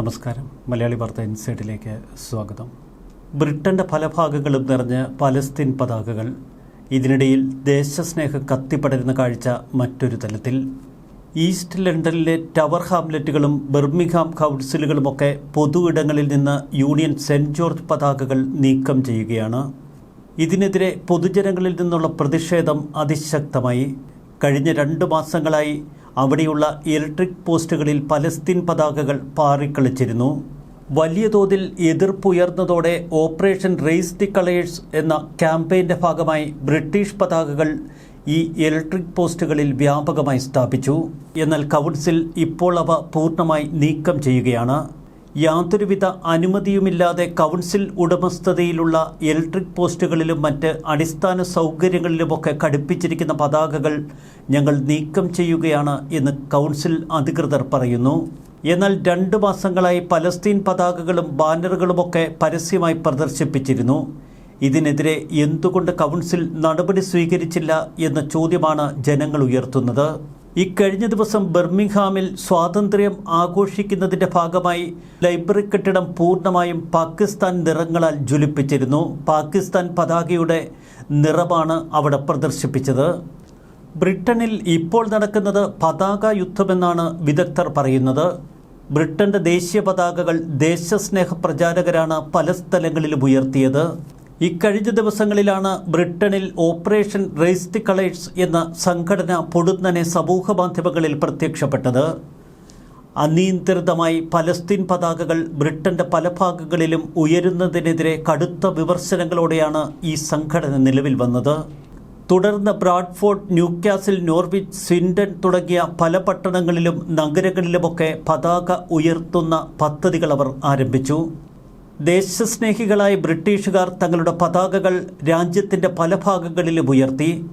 നമസ്കാരം. മലയാളി വാർത്ത ഇൻസൈഡിലേക്ക് സ്വാഗതം. ബ്രിട്ടന്റെ പല ഭാഗങ്ങളും നിറഞ്ഞ പലസ്തീൻ പതാകകൾ. ഇതിനിടയിൽ ദേശസ്നേഹ കത്തിപ്പടരുന്ന കാഴ്ച മറ്റൊരു തലത്തിൽ. ഈസ്റ്റ് ലണ്ടനിലെ ടവർ ഹാംലെറ്റുകളും ബെർമിംഗ്ഹാം കൗൺസിലുകളുമൊക്കെ പൊതു ഇടങ്ങളിൽ നിന്ന് യൂണിയൻ സെന്റ് ജോർജ് പതാകകൾ നീക്കം ചെയ്യുകയാണ്. ഇതിനെതിരെ പൊതുജനങ്ങളിൽ നിന്നുള്ള പ്രതിഷേധം അതിശക്തമായി. കഴിഞ്ഞ രണ്ട് മാസങ്ങളായി അവിടെയുള്ള ഇലക്ട്രിക് പോസ്റ്റുകളിൽ പലസ്തീൻ പതാകകൾ പാറിക്കളിച്ചിരുന്നു. വലിയ തോതിൽ എതിർപ്പുയർന്നതോടെ ഓപ്പറേഷൻ റേസ് ദി കളേഴ്സ് എന്ന ക്യാമ്പയിന്റെ ഭാഗമായി ബ്രിട്ടീഷ് പതാകകൾ ഈ ഇലക്ട്രിക് പോസ്റ്റുകളിൽ വ്യാപകമായി സ്ഥാപിച്ചു. എന്നാൽ കൗൺസിൽ ഇപ്പോൾ അവ പൂർണമായി നീക്കം ചെയ്യുകയാണ്. യാതൊരുവിധ അനുമതിയുമില്ലാതെ കൗൺസിൽ ഉടമസ്ഥതയിലുള്ള ഇലക്ട്രിക് പോസ്റ്റുകളിലും മറ്റ് അടിസ്ഥാന സൗകര്യങ്ങളിലുമൊക്കെ ഘടിപ്പിച്ചിരിക്കുന്ന പതാകകൾ ഞങ്ങൾ നീക്കം ചെയ്യുകയാണ് എന്ന് കൗൺസിൽ അധികൃതർ പറയുന്നു. എന്നാൽ രണ്ട് മാസങ്ങളായി പലസ്തീൻ പതാകകളും ബാനറുകളുമൊക്കെ പരസ്യമായി പ്രദർശിപ്പിച്ചിരുന്നു. ഇതിനെതിരെ എന്തുകൊണ്ട് കൗൺസിൽ നടപടി സ്വീകരിച്ചില്ല എന്ന ചോദ്യമാണ് ജനങ്ങൾ ഉയർത്തുന്നത്. ഇക്കഴിഞ്ഞ ദിവസം ബർമിംഗ്ഹാമിൽ സ്വാതന്ത്ര്യം ആഘോഷിക്കുന്നതിന്റെ ഭാഗമായി ലൈബ്രറി കെട്ടിടം പൂർണമായും പാകിസ്ഥാൻ നിറങ്ങളാൽ ജ്വലിപ്പിച്ചിരുന്നു. പാകിസ്ഥാൻ പതാകയുടെ നിറമാണ് അവിടെ പ്രദർശിപ്പിച്ചത്. ബ്രിട്ടനിൽ ഇപ്പോൾ നടക്കുന്നത് പതാക യുദ്ധമെന്നാണ് വിദഗ്ധർ പറയുന്നത്. ബ്രിട്ടന്റെ ദേശീയ പതാകകൾ ദേശസ്നേഹ പ്രചാരകരാണ് പല സ്ഥലങ്ങളിലും ഉയർത്തിയത്. ഇക്കഴിഞ്ഞ ദിവസങ്ങളിലാണ് ബ്രിട്ടനിൽ ഓപ്പറേഷൻ റേസ് ദി കളേഴ്സ് എന്ന സംഘടന പൊടുന്നനെ സമൂഹ മാധ്യമങ്ങളിൽ പ്രത്യക്ഷപ്പെട്ടത്. അനിയന്ത്രിതമായി പലസ്തീൻ പതാകകൾ ബ്രിട്ടന്റെ പല ഭാഗങ്ങളിലും ഉയരുന്നതിനെതിരെ കടുത്ത വിമർശനങ്ങളോടെയാണ് ഈ സംഘടന നിലവിൽ വന്നത്. തുടർന്ന് ബ്രാഡ്ഫോർഡ് ന്യൂക്യാസിൽ നോർവിച്ച് സ്വിൻഡൻ തുടങ്ങിയ പല പട്ടണങ്ങളിലും നഗരങ്ങളിലുമൊക്കെ പതാക ഉയർത്തുന്ന പദ്ധതികൾ അവർ ആരംഭിച്ചു. ദേശസ്നേഹികളായ ബ്രിട്ടീഷുകാർ തങ്ങളുടെ പതാകകൾ രാജ്യത്തിന്റെ പല ഭാഗങ്ങളിലും ഉയർത്തി.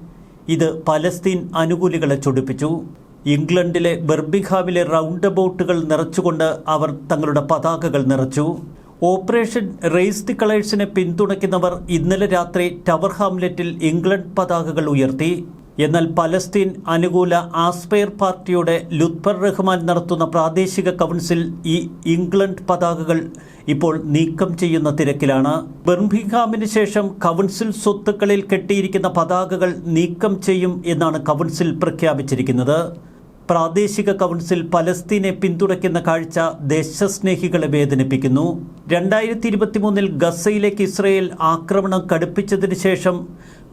ഇത് പലസ്തീൻ അനുകൂലികളെ ചൊടിപ്പിച്ചു. ഇംഗ്ലണ്ടിലെ ബെർബിഹാമിലെ റൗണ്ട് ബോട്ടുകൾ നിറച്ചുകൊണ്ട് അവർ തങ്ങളുടെ പതാകകൾ നിറച്ചു. ഓപ്പറേഷൻ റേസ് ദി കളേഴ്സിനെ പിന്തുണയ്ക്കുന്നവർ ഇന്നലെ രാത്രി ടവർ ഹാംലെറ്റിൽ ഇംഗ്ലണ്ട് പതാകകൾ ഉയർത്തി. എന്നാൽ പലസ്തീൻ അനുകൂല ആസ്പെയർ പാർട്ടിയുടെ ലുത്ഫർ റഹ്മാൻ നടത്തുന്ന പ്രാദേശിക കൗൺസിൽ ഈ ഇംഗ്ലണ്ട് പതാകകൾ ഇപ്പോൾ നീക്കം ചെയ്യുന്ന തിരക്കിലാണ്. ബെർമിംഗ്ഹാമിന് ശേഷം കൗൺസിൽ സ്വത്തുക്കളിൽ കെട്ടിയിരിക്കുന്ന പതാകകൾ നീക്കം ചെയ്യും എന്നാണ് കൗൺസിൽ പ്രഖ്യാപിച്ചിരിക്കുന്നത്. പ്രാദേശിക കൗൺസിൽ പലസ്തീനെ പിന്തുണയ്ക്കുന്ന കാഴ്ച ദേശസ്നേഹികളെ വേദനിപ്പിക്കുന്നു. രണ്ടായിരത്തി ഇരുപത്തി മൂന്നിൽ ഗസയിലേക്ക് ഇസ്രയേൽ ആക്രമണം കടുപ്പിച്ചതിന് ശേഷം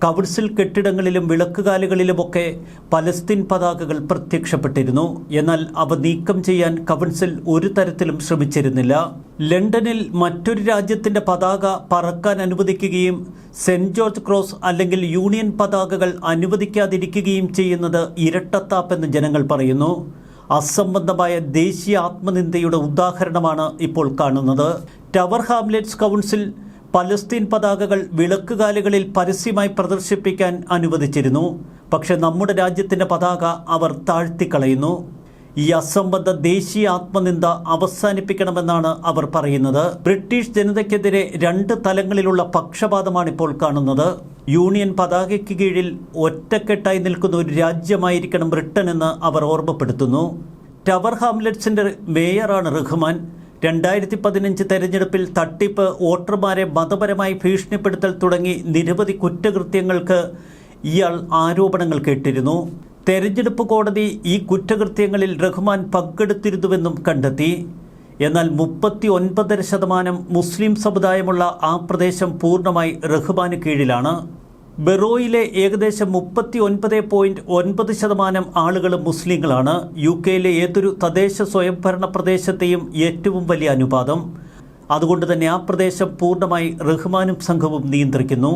കൗൺസിൽ കെട്ടിടങ്ങളിലും വിളക്കുകാലുകളിലുമൊക്കെ പലസ്തീൻ പതാകകൾ പ്രത്യക്ഷപ്പെട്ടിരുന്നു. എന്നാൽ അവ നീക്കം ചെയ്യാൻ കൗൺസിൽ ഒരു തരത്തിലും ശ്രമിച്ചിരുന്നില്ല. ലണ്ടനിൽ മറ്റൊരു രാജ്യത്തിന്റെ പതാക പറക്കാൻ അനുവദിക്കുകയും സെന്റ് ജോർജ് ക്രോസ് അല്ലെങ്കിൽ യൂണിയൻ പതാകകൾ അനുവദിക്കാതിരിക്കുകയും ചെയ്യുന്നത് ഇരട്ടത്താപ്പെന്ന് ജനങ്ങൾ പറയുന്നു. അസംബന്ധമായ ദേശീയ ആത്മനിന്ദയുടെ ഉദാഹരണമാണ് ഇപ്പോൾ കാണുന്നത്. ടവർ ഹാംലെറ്റ്സ് കൗൺസിൽ പലസ്തീൻ പതാകകൾ വിളക്കുകാലുകളിൽ പരസ്യമായി പ്രദർശിപ്പിക്കാൻ അനുവദിച്ചിരുന്നു. പക്ഷെ നമ്മുടെ രാജ്യത്തിന്റെ പതാക അവർ താഴ്ത്തിക്കളയുന്നു. ഈ അസംബന്ധ ദേശീയ ആത്മനിന്ദ അവസാനിപ്പിക്കണമെന്നാണ് അവർ പറയുന്നത്. ബ്രിട്ടീഷ് ജനതയ്ക്കെതിരെ രണ്ട് തലങ്ങളിലുള്ള പക്ഷപാതമാണ് ഇപ്പോൾ കാണുന്നത്. യൂണിയൻ പതാകയ്ക്ക് കീഴിൽ ഒറ്റക്കെട്ടായി നിൽക്കുന്ന ഒരു രാജ്യമായിരിക്കണം ബ്രിട്ടൻ എന്ന് അവർ ഓർമ്മപ്പെടുത്തുന്നു. ടവർ ഹാംലെറ്റ്സിന്റെ മേയറാണ് റഹ്മാൻ. രണ്ടായിരത്തി പതിനഞ്ച് തെരഞ്ഞെടുപ്പിൽ തട്ടിപ്പ് വോട്ടർമാരെ മതപരമായി ഭീഷണിപ്പെടുത്തൽ തുടങ്ങി നിരവധി കുറ്റകൃത്യങ്ങൾക്ക് ഇയാൾ ആരോപണങ്ങൾ കേട്ടിരുന്നു. തെരഞ്ഞെടുപ്പ് കോടതി ഈ കുറ്റകൃത്യങ്ങളിൽ റഹ്മാൻ പങ്കെടുത്തിരുന്നുവെന്നും കണ്ടെത്തി. എന്നാൽ മുപ്പത്തി ഒൻപതര ശതമാനം മുസ്ലിം സമുദായമുള്ള ആ പ്രദേശം പൂർണമായി റഹ്മാന് കീഴിലാണ്. ബെറോയിലെ ഏകദേശം മുപ്പത്തി ഒൻപത് പോയിന്റ് ഒൻപത് ശതമാനം ആളുകളും മുസ്ലിങ്ങളാണ്. യു കെയിലെ ഏതൊരു തദ്ദേശ സ്വയംഭരണ പ്രദേശത്തെയും ഏറ്റവും വലിയ അനുപാതം. അതുകൊണ്ട് തന്നെ ആ പ്രദേശം പൂർണമായി റഹ്മാനും സംഘവും നിയന്ത്രിക്കുന്നു.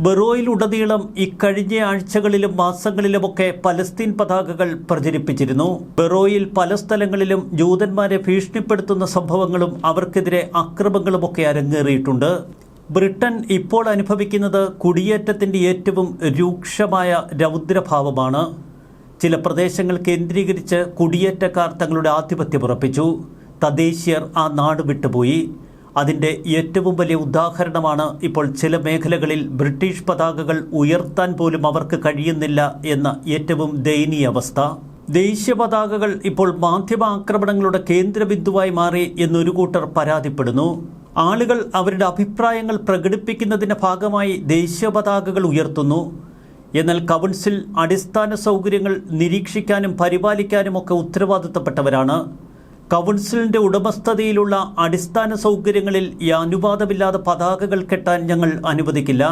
ബെറോയിലുടനീളം ഇക്കഴിഞ്ഞ ആഴ്ചകളിലും മാസങ്ങളിലുമൊക്കെ പലസ്തീൻ പതാകകൾ പ്രചരിപ്പിച്ചിരുന്നു. ബെറോയിൽ പല സ്ഥലങ്ങളിലും ജൂതന്മാരെ ഭീഷണിപ്പെടുത്തുന്ന സംഭവങ്ങളും അവർക്കെതിരെ അക്രമങ്ങളുമൊക്കെ അരങ്ങേറിയിട്ടുണ്ട്. ബ്രിട്ടൻ ഇപ്പോൾ അനുഭവിക്കുന്നത് കുടിയേറ്റത്തിന്റെ ഏറ്റവും രൂക്ഷമായ രൗദ്രഭാവമാണ്. ചില പ്രദേശങ്ങൾ കേന്ദ്രീകരിച്ച് കുടിയേറ്റക്കാർ തങ്ങളുടെ ആധിപത്യം ഉറപ്പിച്ചു. തദ്ദേശീയർ ആ നാട് വിട്ടുപോയി. അതിന്റെ ഏറ്റവും വലിയ ഉദാഹരണമാണ് ഇപ്പോൾ ചില മേഖലകളിൽ ബ്രിട്ടീഷ് പതാകകൾ ഉയർത്താൻ പോലും അവർക്ക് കഴിയുന്നില്ല എന്ന ഏറ്റവും ദയനീയ അവസ്ഥ. ദേശീയ പതാകകൾ ഇപ്പോൾ മാധ്യമ ആക്രമണങ്ങളുടെ കേന്ദ്രബിന്ദുവായി മാറി എന്നൊരു കൂട്ടർ പരാതിപ്പെടുന്നു. ആളുകൾ അവരുടെ അഭിപ്രായങ്ങൾ പ്രകടിപ്പിക്കുന്നതിന്റെ ഭാഗമായി ദേശീയ പതാകകൾ ഉയർത്തുന്നു. എന്നാൽ കൗൺസിൽ അടിസ്ഥാന സൗകര്യങ്ങൾ നിരീക്ഷിക്കാനും പരിപാലിക്കാനുമൊക്കെ ഉത്തരവാദിത്തപ്പെട്ടവരാണ്. കൗൺസിലിന്റെ ഉടമസ്ഥതയിലുള്ള അടിസ്ഥാന സൗകര്യങ്ങളിൽ അനുവാദമില്ലാതെ പതാകകൾ കെട്ടാൻ ഞങ്ങൾ അനുവദിക്കില്ല.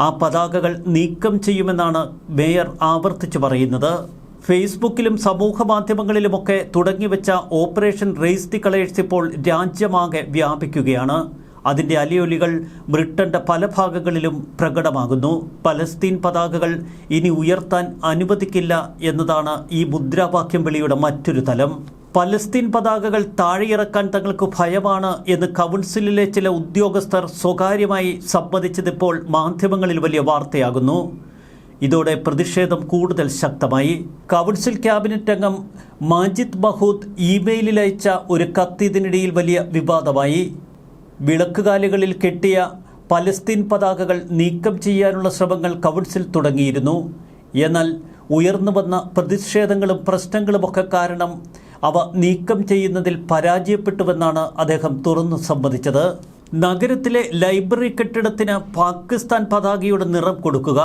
ആ പതാകകൾ നീക്കം ചെയ്യുമെന്നാണ് മേയർ ആവർത്തിച്ചു പറയുന്നത്. ഫേസ്ബുക്കിലും സമൂഹ മാധ്യമങ്ങളിലുമൊക്കെ തുടങ്ങിവെച്ച ഓപ്പറേഷൻ റേസ് ദി കളേഴ്സ് ഇപ്പോൾ രാജ്യമാകെ വ്യാപിക്കുകയാണ്. അതിന്റെ അലിയൊലികൾ ബ്രിട്ടന്റെ പല ഭാഗങ്ങളിലും പ്രകടമാകുന്നു. പലസ്തീൻ പതാകകൾ ഇനി ഉയർത്താൻ അനുവദിക്കില്ല എന്നതാണ് ഈ മുദ്രാവാക്യം വിളിയുടെ മറ്റൊരു തലം. പലസ്തീൻ പതാകകൾ താഴെയിറക്കാൻ തങ്ങൾക്ക് ഭയമാണ് എന്ന് കൗൺസിലിലെ ചില ഉദ്യോഗസ്ഥർ സ്വകാര്യമായി സമ്മതിച്ചതിപ്പോൾ മാധ്യമങ്ങളിൽ വലിയ വാർത്തയാകുന്നു. ഇതോടെ പ്രതിഷേധം കൂടുതൽ ശക്തമായി. കൗൺസിൽ ക്യാബിനറ്റ് അംഗം മാജിദ് മഹൂദ് ഇമെയിലിൽ അയച്ച ഒരു കത്ത് ഇതിനിടയിൽ വലിയ വിവാദമായി. വിളക്കുകാലുകളിൽ കെട്ടിയ പലസ്തീൻ പതാകകൾ നീക്കം ചെയ്യാനുള്ള ശ്രമങ്ങൾ കൗൺസിൽ തുടങ്ങിയിരുന്നു. എന്നാൽ ഉയർന്നു വന്ന പ്രതിഷേധങ്ങളും പ്രശ്നങ്ങളുമൊക്കെ കാരണം അവ നീക്കം ചെയ്യുന്നതിൽ പരാജയപ്പെട്ടുവെന്നാണ് അദ്ദേഹം തുറന്നു സമ്മതിച്ചത്. നഗരത്തിലെ ലൈബ്രറി കെട്ടിടത്തിന് പാകിസ്ഥാൻ പതാകയുടെ നിറം കൊടുക്കുക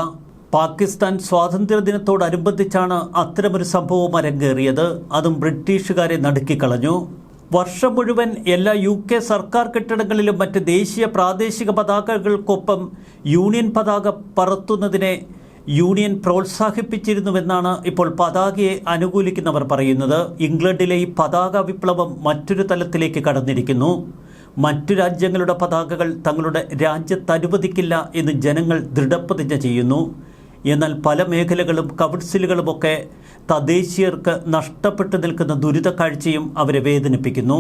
പാകിസ്ഥാൻ സ്വാതന്ത്ര്യദിനത്തോടനുബന്ധിച്ചാണ് അത്തരമൊരു സംഭവം അരങ്ങേറിയത്. അതും ബ്രിട്ടീഷുകാരെ നടുക്കിക്കളഞ്ഞു വർഷം മുഴുവൻ എല്ലാ യു കെ സർക്കാർ കെട്ടിടങ്ങളിലും മറ്റ് ദേശീയ പ്രാദേശിക പതാകകൾക്കൊപ്പം യൂണിയൻ പതാക പറത്തുന്നതിനെ യൂണിയൻ പ്രോത്സാഹിപ്പിച്ചിരുന്നുവെന്നാണ് ഇപ്പോൾ പതാകയെ അനുകൂലിക്കുന്നവർ പറയുന്നത്. ഇംഗ്ലണ്ടിലെ ഈ പതാക വിപ്ലവം മറ്റൊരു തലത്തിലേക്ക് കടന്നിരിക്കുന്നു. മറ്റു രാജ്യങ്ങളുടെ പതാകകൾ തങ്ങളുടെ രാജ്യത്ത് അനുവദിക്കില്ല എന്ന് ജനങ്ങൾ ദൃഢപ്രതിജ്ഞ ചെയ്യുന്നു. എന്നാൽ പല മേഖലകളും കൗൺസിലുകളുമൊക്കെ തദ്ദേശീയർക്ക് നഷ്ടപ്പെട്ടു നിൽക്കുന്ന ദുരിത കാഴ്ചയും അവരെ വേദനിപ്പിക്കുന്നു.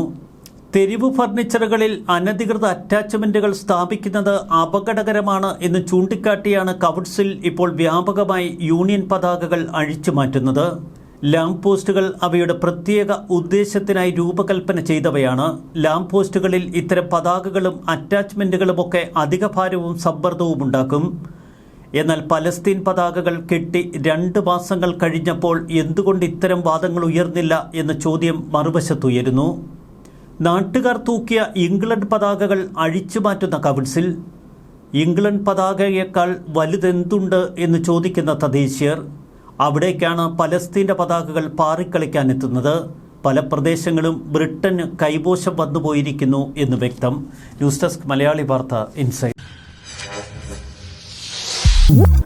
തെരുവ് ഫർണിച്ചറുകളിൽ അനധികൃത അറ്റാച്ച്മെന്റുകൾ സ്ഥാപിക്കുന്നത് അപകടകരമാണ് എന്ന് ചൂണ്ടിക്കാട്ടിയാണ് കൗൺസിൽ ഇപ്പോൾ വ്യാപകമായി യൂണിയൻ പതാകകൾ അഴിച്ചു മാറ്റുന്നത്. ലാംപ് പോസ്റ്റുകൾ അവയുടെ പ്രത്യേക ഉദ്ദേശത്തിനായി രൂപകൽപ്പന ചെയ്തവയാണ്. ലാംപ് പോസ്റ്റുകളിൽ ഇത്തരം പതാകകളും അറ്റാച്ച്മെന്റുകളുമൊക്കെ അധിക ഭാരവും സമ്മർദ്ദവും ഉണ്ടാക്കും എന്നാൽ പലസ്തീൻ പതാകകൾ കെട്ടി രണ്ട് മാസങ്ങൾ കഴിഞ്ഞപ്പോൾ എന്തുകൊണ്ട് ഇത്തരം വാദങ്ങൾ ഉയർന്നില്ല എന്ന ചോദ്യം മറുവശത്തുയരുന്നു. നാട്ടുകാർ തൂക്കിയ ഇംഗ്ലണ്ട് പതാകകൾ അഴിച്ചു മാറ്റുന്ന കൗൺസിൽ. ഇംഗ്ലണ്ട് പതാകയേക്കാൾ വലുതെന്തുണ്ട് എന്ന് ചോദിക്കുന്ന തദ്ദേശീയർ അവിടേക്കാണ് പലസ്തീന്റെ പതാകകൾ പാറിക്കളിക്കാനെത്തുന്നത്. പല പ്രദേശങ്ങളും ബ്രിട്ടന് കൈവോശം വന്നുപോയിരിക്കുന്നു എന്ന് വ്യക്തം. ന്യൂസ് ഡെസ്ക് മലയാളി വാർത്ത ഇൻസൈറ്റ് Woo!